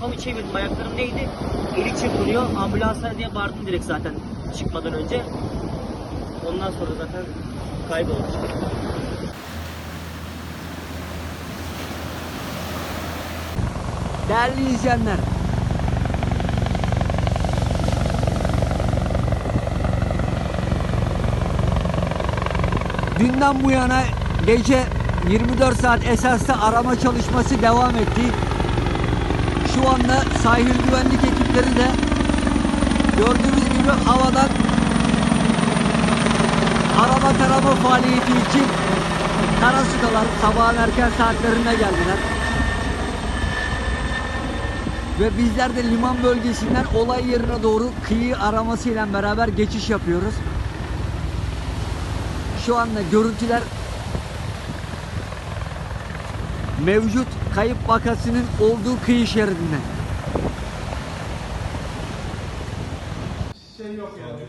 kafamı çevirdim. Ayaklarım neydi? Eli çırpınıyor. Ambulanslar diye bağırdım direkt zaten çıkmadan önce. Ondan sonra zaten kayboldum. Değerli izleyenler. Dünden bu yana gece 24 saat esaslı arama çalışması devam etti. Şu anda sahil güvenlik ekipleri de gördüğünüz gibi havadan arama tarama faaliyeti için Karasu'dalar sabahın erken saatlerinde geldiler. Ve bizler de liman bölgesinden olay yerine doğru kıyı aramasıyla beraber geçiş yapıyoruz. Şu anda görüntüler mevcut kayıp vakasının olduğu kıyı şeridinden. şey yok yani.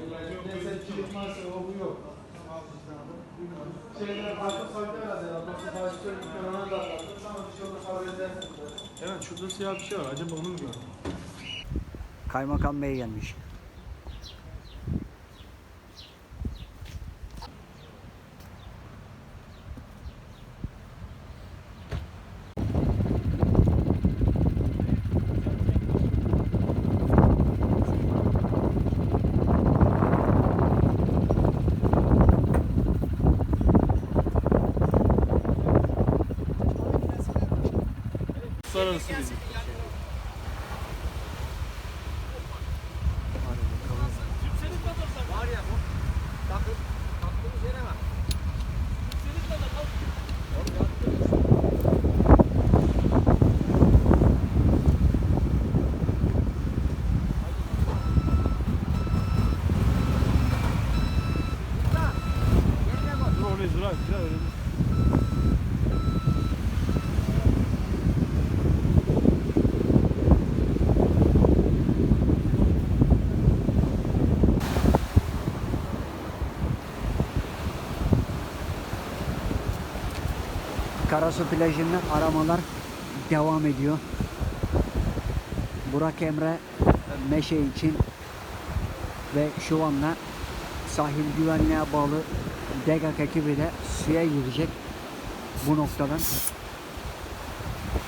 Mesela kilit varsa o bu yok. Şeyler farklı farklı herhalde karşı söyledikleri ona da anlattım. Sana bir şey haber edersin. Evet şurada siyah bir şey var. Acaba onu mu gördün? Kaymakam Bey gelmiş. Agora eu subi. Karasu plajında aramalar devam ediyor. Burak Emre Meşe için ve şu anda sahil güvenliğe bağlı DEGAK ekibi de suya girecek bu noktadan.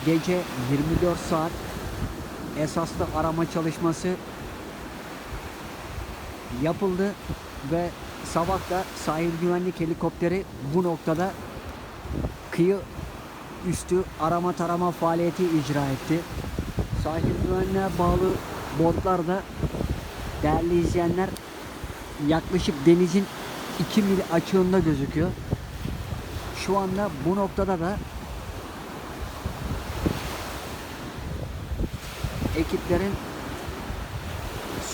Gece 24 saat esaslı arama çalışması yapıldı ve sabah da sahil güvenlik helikopteri bu noktada kıyı üstü arama tarama faaliyeti icra etti. Sahil güvenliğe bağlı botlar da değerli izleyenler yaklaşık denizin 2 mil açığında gözüküyor. Şu anda bu noktada da ekiplerin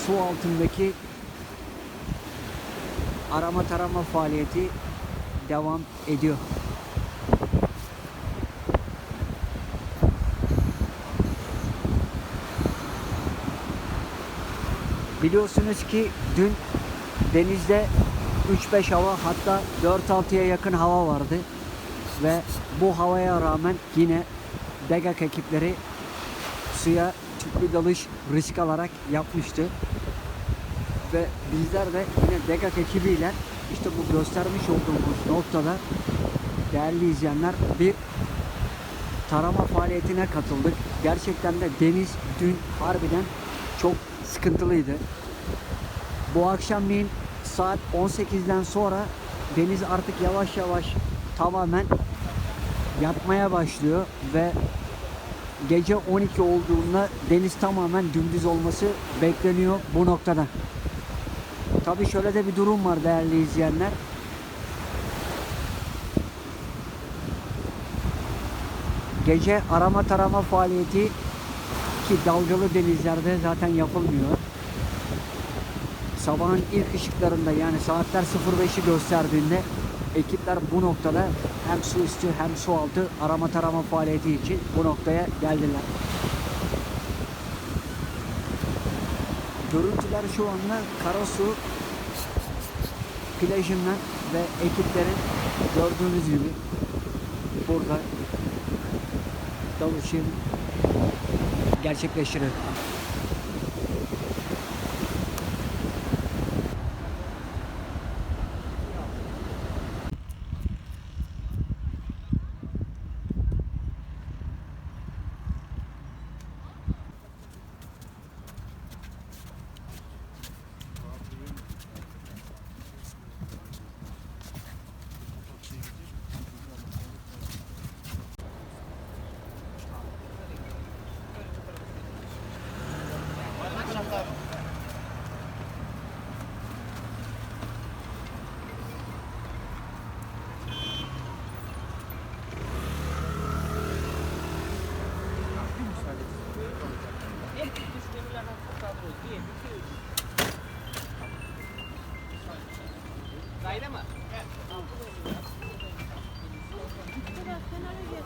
su altındaki arama tarama faaliyeti devam ediyor. Biliyorsunuz ki dün denizde 3-5 hava hatta 4-6'ya yakın hava vardı. Ve bu havaya rağmen yine DEGAK ekipleri suya tüplü dalış risk alarak yapmıştı. Ve bizler de yine DEGAK ekibiyle işte bu göstermiş olduğumuz noktada değerli izleyenler bir tarama faaliyetine katıldık. Gerçekten de deniz dün harbiden çok sıkıntılıydı. Bu akşamleyin saat 18'den sonra deniz artık yavaş yavaş tamamen yatmaya başlıyor ve gece 12 olduğunda deniz tamamen dümdüz olması bekleniyor bu noktada. Tabi şöyle de bir durum var değerli izleyenler. Gece arama tarama faaliyeti ki dalgalı denizlerde zaten yapılmıyor. Sabahın ilk ışıklarında yani saatler 05'i gösterdiğinde ekipler bu noktada hem su üstü hem su altı arama tarama faaliyeti için bu noktaya geldiler. Görüntüler şu anda Karasu plajından ve ekiplerin gördüğünüz gibi burada dalışın gerçekleştirir. Biraz kenara geç.